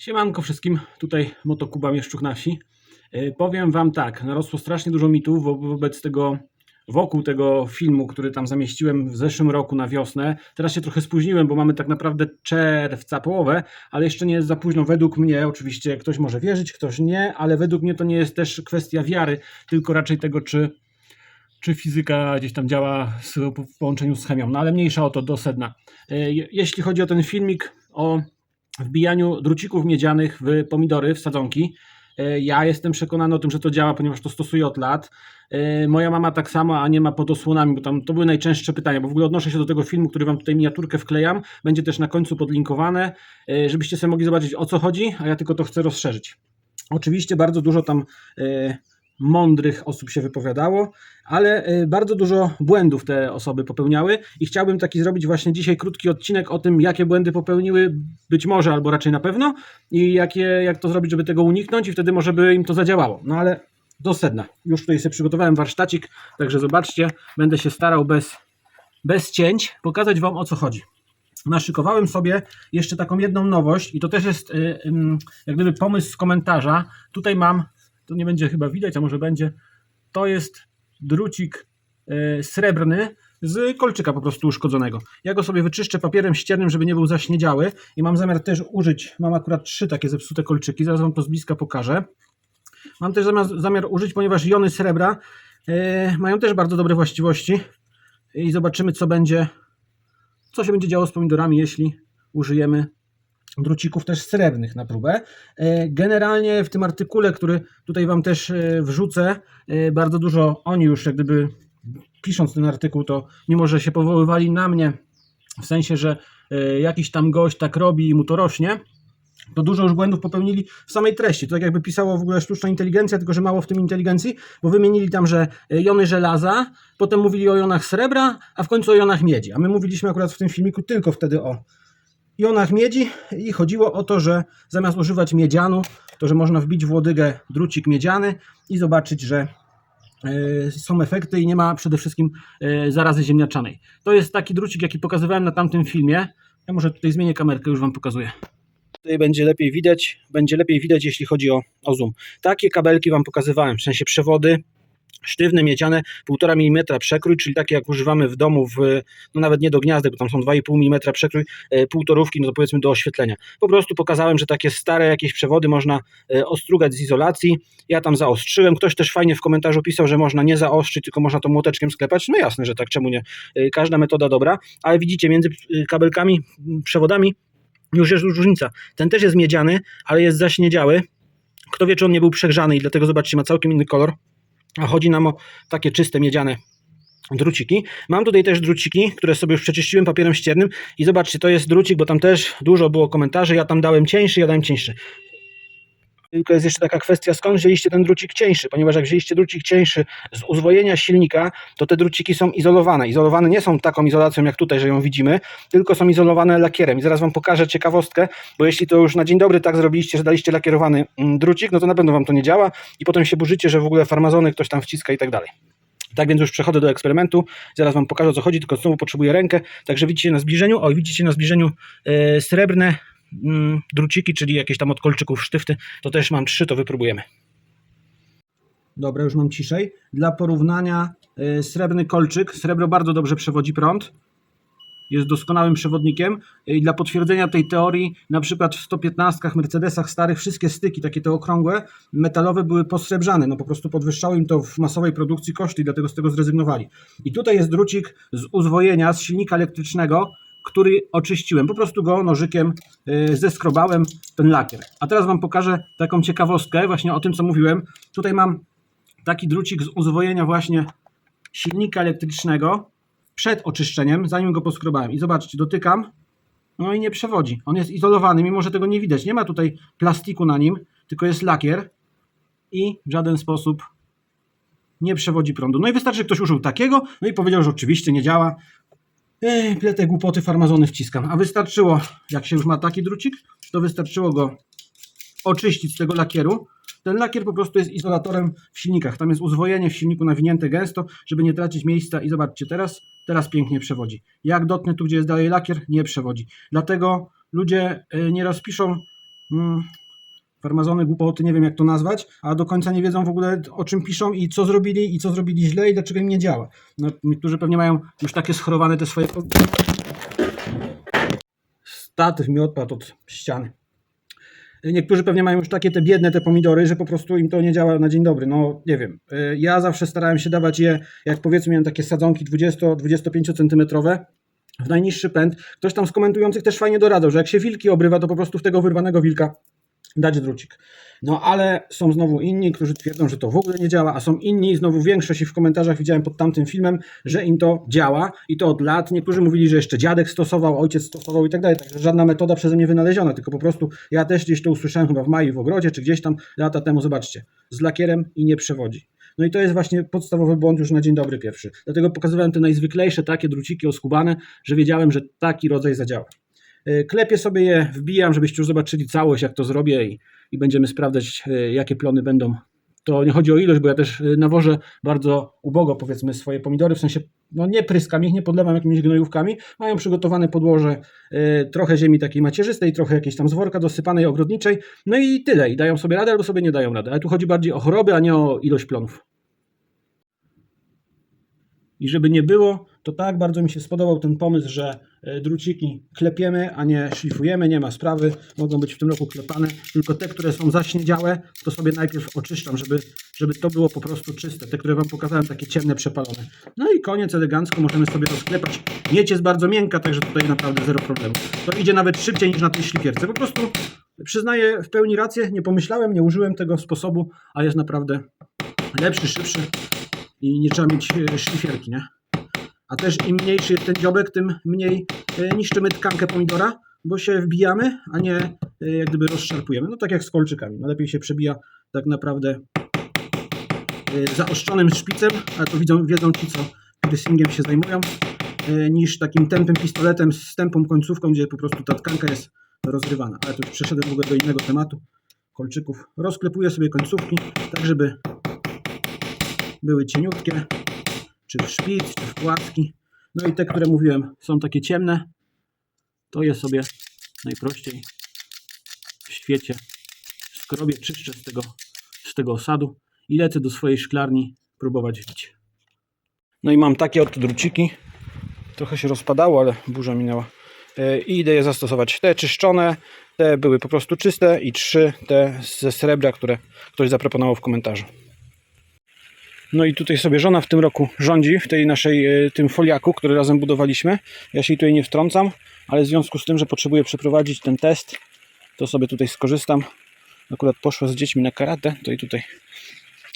Siemanko wszystkim, tutaj Motokuba Mieszczuk na wsi. Yy, Powiem Wam tak, narosło strasznie dużo mitów wo- wobec tego, wokół tego filmu, który tam zamieściłem w zeszłym roku na wiosnę. Teraz się trochę spóźniłem, bo mamy tak naprawdę czerwca połowę, ale jeszcze nie jest za późno według mnie. Oczywiście ktoś może wierzyć, ktoś nie, ale według mnie to nie jest też kwestia wiary, tylko raczej tego, czy, czy fizyka gdzieś tam działa w połączeniu z chemią. No ale mniejsza o to, do sedna. Je- Jeśli chodzi o ten filmik o wbijaniu drucików miedzianych w pomidory, w sadzonki. E, Ja jestem przekonany o tym, że to działa, ponieważ to stosuję od lat. E, Moja mama tak samo, a nie ma pod osłonami, bo tam to były najczęstsze pytania, bo w ogóle odnoszę się do tego filmu, który wam tutaj miniaturkę wklejam. Będzie też na końcu podlinkowane, e, żebyście sobie mogli zobaczyć o co chodzi, a ja tylko to chcę rozszerzyć. Oczywiście bardzo dużo tam mądrych osób się wypowiadało, ale e, bardzo dużo błędów te osoby popełniały i chciałbym taki zrobić właśnie dzisiaj krótki odcinek o tym, jakie błędy popełniły, być może albo raczej na pewno i jakie, jak to zrobić, żeby tego uniknąć i wtedy może by im to zadziałało. No ale do sedna. Już tutaj sobie przygotowałem warsztacik, także zobaczcie, będę się starał bez, bez cięć pokazać Wam o co chodzi. Naszykowałem sobie jeszcze taką jedną nowość i to też jest y, y, jak gdyby pomysł z komentarza. Tutaj mam, to nie będzie chyba widać, a może będzie, to jest drucik y, srebrny z kolczyka po prostu uszkodzonego. Ja go sobie wyczyszczę papierem ściernym, żeby nie był zaśniedziały i mam zamiar też użyć, mam akurat trzy takie zepsute kolczyki, zaraz Wam to z bliska pokażę. Mam też zamiar, zamiar użyć, ponieważ jony srebra y, mają też bardzo dobre właściwości i zobaczymy co będzie, co się będzie działo z pomidorami, jeśli użyjemy drucików też srebrnych na próbę. E, Generalnie w tym artykule, który tutaj Wam też e, wrzucę, e, bardzo dużo oni już jak gdyby pisząc ten artykuł, to mimo, że się powoływali na mnie, w sensie, że jakiś tam gość tak robi i mu to rośnie, to dużo już błędów popełnili w samej treści. To tak jakby pisało w ogóle sztuczna inteligencja, tylko że mało w tym inteligencji, bo wymienili tam, że jony żelaza, potem mówili o jonach srebra, a w końcu o jonach miedzi. A my mówiliśmy akurat w tym filmiku tylko wtedy o jonach miedzi i chodziło o to, że zamiast używać miedzianu, to że można wbić w łodygę drucik miedziany i zobaczyć, że e, są efekty i nie ma przede wszystkim e, zarazy ziemniaczanej. To jest taki drucik, jaki pokazywałem na tamtym filmie. Ja może tutaj zmienię kamerkę, już Wam pokazuję. Tutaj będzie lepiej widać, będzie lepiej widać, jeśli chodzi o, o zoom. Takie kabelki Wam pokazywałem, w sensie przewody, sztywne, miedziane, 1,5 mm przekrój, czyli takie jak używamy w domu, w, no nawet nie do gniazdek, bo tam są 2,5 mm przekrój, e, półtorówki, no to powiedzmy do oświetlenia. Po prostu pokazałem, że takie stare jakieś przewody można e, ostrugać z izolacji. Ja tam zaostrzyłem. Ktoś też fajnie w komentarzu pisał, że można nie zaostrzyć, tylko można to młoteczkiem sklepać. No jasne, że tak, czemu nie? E, Każda metoda dobra, ale widzicie, między kabelkami, przewodami już jest różnica. Ten też jest miedziany, ale jest zaśniedziały. Kto wie, czy on nie był przegrzany i dlatego zobaczcie, ma całkiem inny kolor. A chodzi nam o takie czyste miedziane druciki. Mam tutaj też druciki, które sobie już przeczyściłem papierem ściernym i zobaczcie, to jest drucik, bo tam też dużo było komentarzy, ja tam dałem cieńszy, ja dałem cieńszy. Tylko jest jeszcze taka kwestia, skąd wzięliście ten drucik cieńszy, ponieważ jak wzięliście drucik cieńszy z uzwojenia silnika, to te druciki są izolowane. Izolowane nie są taką izolacją jak tutaj, że ją widzimy, tylko są izolowane lakierem. I zaraz Wam pokażę ciekawostkę, bo jeśli to już na dzień dobry tak zrobiliście, że daliście lakierowany mm, drucik, no to na pewno Wam to nie działa i potem się burzycie, że w ogóle farmazony ktoś tam wciska i tak dalej. Tak więc już przechodzę do eksperymentu. Zaraz Wam pokażę o co chodzi, tylko znowu potrzebuję rękę. Także widzicie na zbliżeniu, o widzicie na zbliżeniu e, srebrne druciki, czyli jakieś tam od kolczyków sztyfty. To też mam trzy, to wypróbujemy. Dobra, już mam ciszej. Dla porównania e, srebrny kolczyk. Srebro bardzo dobrze przewodzi prąd. Jest doskonałym przewodnikiem i dla potwierdzenia tej teorii, na przykład w 115 Mercedesach starych wszystkie styki, takie te okrągłe, metalowe były posrebrzane, no po prostu podwyższało im to w masowej produkcji koszty i dlatego z tego zrezygnowali. I tutaj jest drucik z uzwojenia, z silnika elektrycznego, który oczyściłem. Po prostu go nożykiem y, zeskrobałem, ten lakier. A teraz Wam pokażę taką ciekawostkę właśnie o tym, co mówiłem. Tutaj mam taki drucik z uzwojenia właśnie silnika elektrycznego przed oczyszczeniem, zanim go poskrobałem. I zobaczcie, dotykam, no i nie przewodzi. On jest izolowany, mimo że tego nie widać. Nie ma tutaj plastiku na nim, tylko jest lakier i w żaden sposób nie przewodzi prądu. No i wystarczy, że ktoś użył takiego, no i powiedział, że oczywiście nie działa. Ej, pletę głupoty farmazony wciskam. A wystarczyło, jak się już ma taki drucik, to wystarczyło go oczyścić z tego lakieru. Ten lakier po prostu jest izolatorem w silnikach. Tam jest uzwojenie w silniku nawinięte gęsto, żeby nie tracić miejsca. I zobaczcie, teraz, teraz pięknie przewodzi. Jak dotnę tu, gdzie jest dalej lakier, nie przewodzi. Dlatego ludzie y, nieraz piszą, mm, farmazony, głupoty, nie wiem jak to nazwać, a do końca nie wiedzą w ogóle o czym piszą i co zrobili i co zrobili źle i dlaczego im nie działa. No, niektórzy pewnie mają już takie schorowane te swoje... Statyw mi odpadł od ściany. Niektórzy pewnie mają już takie te biedne te pomidory, że po prostu im to nie działa na dzień dobry. No nie wiem. Y, Ja zawsze starałem się dawać je, jak powiedzmy miałem takie sadzonki 20-25 centymetrowe w najniższy pęd. Ktoś tam z komentujących też fajnie doradzał, że jak się wilki obrywa, to po prostu w tego wyrwanego wilka dać drucik. No ale są znowu inni, którzy twierdzą, że to w ogóle nie działa, a są inni, znowu większość i w komentarzach widziałem pod tamtym filmem, że im to działa i to od lat. Niektórzy mówili, że jeszcze dziadek stosował, ojciec stosował i tak dalej, także żadna metoda przeze mnie wynaleziona, tylko po prostu ja też gdzieś to usłyszałem chyba w maju w ogrodzie, czy gdzieś tam lata temu, zobaczcie, z lakierem i nie przewodzi. No i to jest właśnie podstawowy błąd już na dzień dobry pierwszy. Dlatego pokazywałem te najzwyklejsze takie druciki oskubane, że wiedziałem, że taki rodzaj zadziała. Y, Klepię sobie je, wbijam, żebyście już zobaczyli całość, jak to zrobię i, i będziemy sprawdzać, y, jakie plony będą. To nie chodzi o ilość, bo ja też y, nawożę bardzo ubogo, powiedzmy, swoje pomidory, w sensie no nie pryskam ich, nie podlewam jakimiś gnojówkami. Mają przygotowane podłoże, trochę ziemi takiej macierzystej, trochę jakiejś tam z worka dosypanej ogrodniczej, no i tyle. I dają sobie radę albo sobie nie dają rady. Ale tu chodzi bardziej o choroby, a nie o ilość plonów. I żeby nie było, to tak bardzo mi się spodobał ten pomysł, że e, druciki klepiemy, a nie szlifujemy, nie ma sprawy, mogą być w tym roku klepane, tylko te, które są zaśniedziałe, to sobie najpierw oczyszczam, żeby, żeby to było po prostu czyste. Te, które Wam pokazałem, takie ciemne, przepalone. No i koniec, elegancko, możemy sobie rozklepać. Miedź jest bardzo miękka, także tutaj naprawdę zero problemu. To idzie nawet szybciej niż na tej szlifierce. Po prostu przyznaję w pełni rację, nie pomyślałem, nie użyłem tego sposobu, a jest naprawdę lepszy, szybszy i nie trzeba mieć e, szlifierki, nie? A też im mniejszy jest ten dziobek, tym mniej e, niszczymy tkankę pomidora, bo się wbijamy, a nie e, jak gdyby rozszarpujemy. No tak jak z kolczykami. No lepiej się przebija tak naprawdę e, zaostrzonym szpicem, ale to widzą, wiedzą ci, co piercingiem się zajmują, niż takim tępym pistoletem z tępą końcówką, gdzie po prostu ta tkanka jest rozrywana. Ale to już przeszedłem w ogóle do innego tematu. Kolczyków. Rozklepuję sobie końcówki, tak żeby były cieniutkie, czy w szpic, czy w płatki. No i te, które mówiłem, są takie ciemne, to je sobie najprościej w świecie skrobię, czyszczę z tego, z tego osadu i lecę do swojej szklarni próbować wić. No i mam takie oto druciki. Trochę się rozpadało, ale burza minęła. E, I idę je zastosować. Te czyszczone, te były po prostu czyste i trzy te ze srebra, które ktoś zaproponował w komentarzu. No i tutaj sobie żona w tym roku rządzi, w tej naszej, e, tym foliaku, który razem budowaliśmy. Ja się tutaj nie wtrącam, ale w związku z tym, że potrzebuję przeprowadzić ten test, to sobie tutaj skorzystam. Akurat poszła z dziećmi na karate, to i tutaj.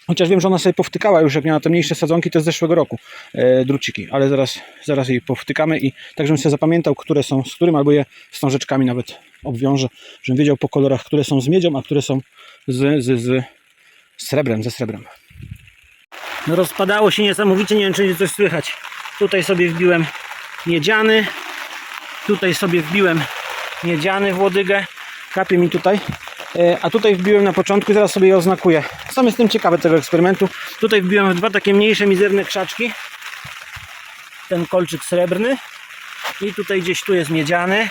Chociaż wiem, że ona sobie powtykała już, jak miała te mniejsze sadzonki, to z zeszłego roku e, druciki, ale zaraz, zaraz jej powtykamy i tak, żebym sobie zapamiętał, które są z którym, albo je wstążeczkami nawet obwiążę, żebym wiedział po kolorach, które są z miedzią, a które są z, z, z srebrem, ze srebrem. No rozpadało się niesamowicie, nie wiem czy coś słychać. Tutaj sobie wbiłem miedziany, tutaj sobie wbiłem miedziany w łodygę, kapie mi tutaj, E, a tutaj wbiłem na początku i zaraz sobie je oznakuję. Sam jestem ciekawy tego eksperymentu. Tutaj wbiłem dwa takie mniejsze, mizerne krzaczki, ten kolczyk srebrny i tutaj gdzieś tu jest miedziany.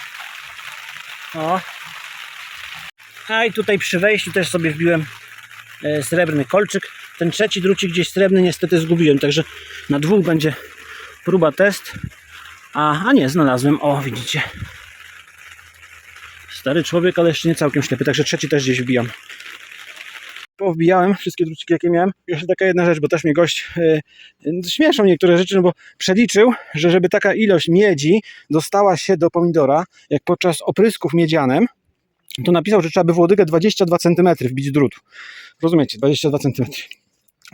O. A i tutaj przy wejściu też sobie wbiłem e, srebrny kolczyk. Ten trzeci drucik gdzieś srebrny niestety zgubiłem, także na dwóch będzie próba test. A, a nie, znalazłem. O, widzicie. Stary człowiek, ale jeszcze nie całkiem ślepy, także trzeci też gdzieś wbijam. Powbijałem wszystkie druciki, jakie miałem. Jeszcze taka jedna rzecz, bo też mnie gość e, śmieszą niektóre rzeczy, no bo przeliczył, że żeby taka ilość miedzi dostała się do pomidora, jak podczas oprysków miedzianem, to napisał, że trzeba by w łodygę 22 cm wbić drutu. Rozumiecie, 22 cm.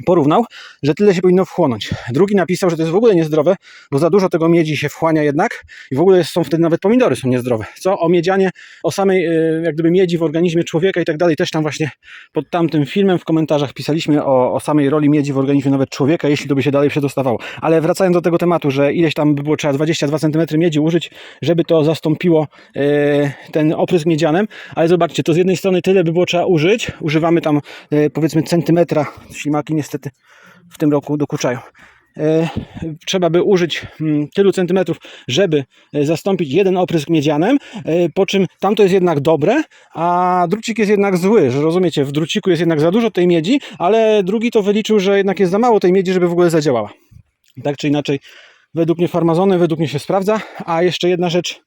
Porównał, że tyle się powinno wchłonąć. Drugi napisał, że to jest w ogóle niezdrowe, bo za dużo tego miedzi się wchłania jednak i w ogóle są wtedy nawet pomidory są niezdrowe. Co o miedzianie, o samej e, jak gdyby miedzi w organizmie człowieka i tak dalej, też tam właśnie pod tamtym filmem w komentarzach pisaliśmy o, o samej roli miedzi w organizmie nawet człowieka, jeśli to by się dalej przedostawało. Ale wracając do tego tematu, że ileś tam by było trzeba 22 cm miedzi użyć, żeby to zastąpiło e, ten oprysk miedzianem, ale zobaczcie, to z jednej strony tyle by było trzeba użyć, używamy tam e, powiedzmy centymetra, ślimaki niestety w tym roku dokuczają. e, trzeba by użyć mm, tylu centymetrów, żeby e, zastąpić jeden oprysk miedzianem, e, po czym tamto jest jednak dobre, a drucik jest jednak zły, że rozumiecie, w druciku jest jednak za dużo tej miedzi, ale drugi to wyliczył, że jednak jest za mało tej miedzi, żeby w ogóle zadziałała. Tak czy inaczej, według mnie farmazony, według mnie się sprawdza, a jeszcze jedna rzecz,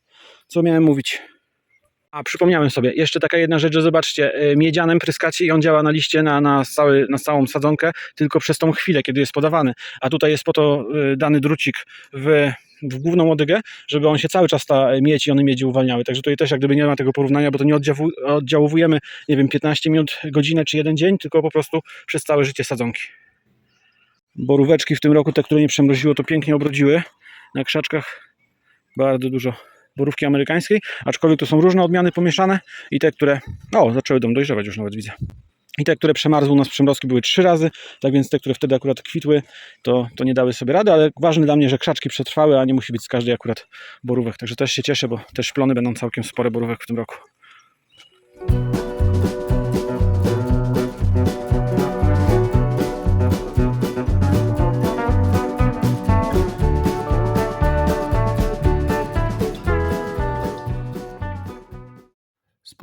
co miałem mówić. A przypomniałem sobie, jeszcze taka jedna rzecz, że zobaczcie, y, miedzianem pryskacie i on działa na liście na, na, cały, na całą sadzonkę tylko przez tą chwilę, kiedy jest podawany. A tutaj jest po to y, dany drucik w, w główną łodygę, żeby on się cały czas ta miedź i one miedzi uwalniały. Także tutaj też jak gdyby nie ma tego porównania, bo to nie oddziawu, oddziałujemy, nie wiem, 15 minut, godzinę czy jeden dzień, tylko po prostu przez całe życie sadzonki. Boróweczki w tym roku, te, które nie przemroziło, to pięknie obrodziły. Na krzaczkach bardzo dużo borówki amerykańskiej, aczkolwiek to są różne odmiany pomieszane i te, które, o, zaczęły dom dojrzewać już nawet widzę. I te, które przemarzły u nas przemrozki były trzy razy, tak więc te, które wtedy akurat kwitły, to, to nie dały sobie rady, ale ważne dla mnie, że krzaczki przetrwały, a nie musi być z każdej akurat borówek. Także też się cieszę, bo też plony będą całkiem spore borówek w tym roku.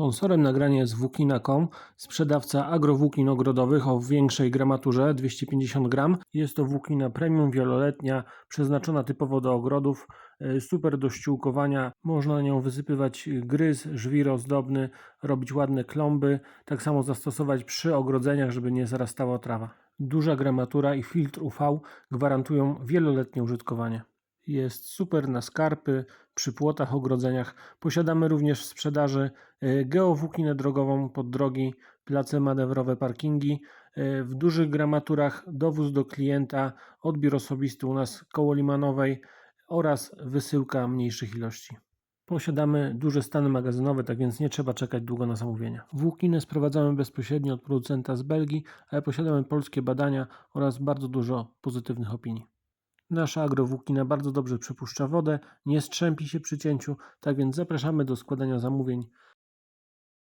Sponsorem nagrania jest Włókina.com, sprzedawca agrowłókin ogrodowych o większej gramaturze 250 gram. Jest to włókina premium wieloletnia, przeznaczona typowo do ogrodów, e, super do ściółkowania. Można na nią wysypywać gryz, żwir ozdobny, robić ładne klomby, tak samo zastosować przy ogrodzeniach, żeby nie zarastała trawa. Duża gramatura i filtr UV gwarantują wieloletnie użytkowanie. Jest super na skarpy, przy płotach, ogrodzeniach. Posiadamy również w sprzedaży e, geowłókinę drogową pod drogi, place manewrowe, parkingi. E, W dużych gramaturach dowóz do klienta, odbiór osobisty u nas koło Limanowej oraz wysyłka mniejszych ilości. Posiadamy duże stany magazynowe, tak więc nie trzeba czekać długo na zamówienia. Włókinę sprowadzamy bezpośrednio od producenta z Belgii, ale posiadamy polskie badania oraz bardzo dużo pozytywnych opinii. Nasza agrowłókina bardzo dobrze przepuszcza wodę, nie strzępi się przy cięciu, tak więc zapraszamy do składania zamówień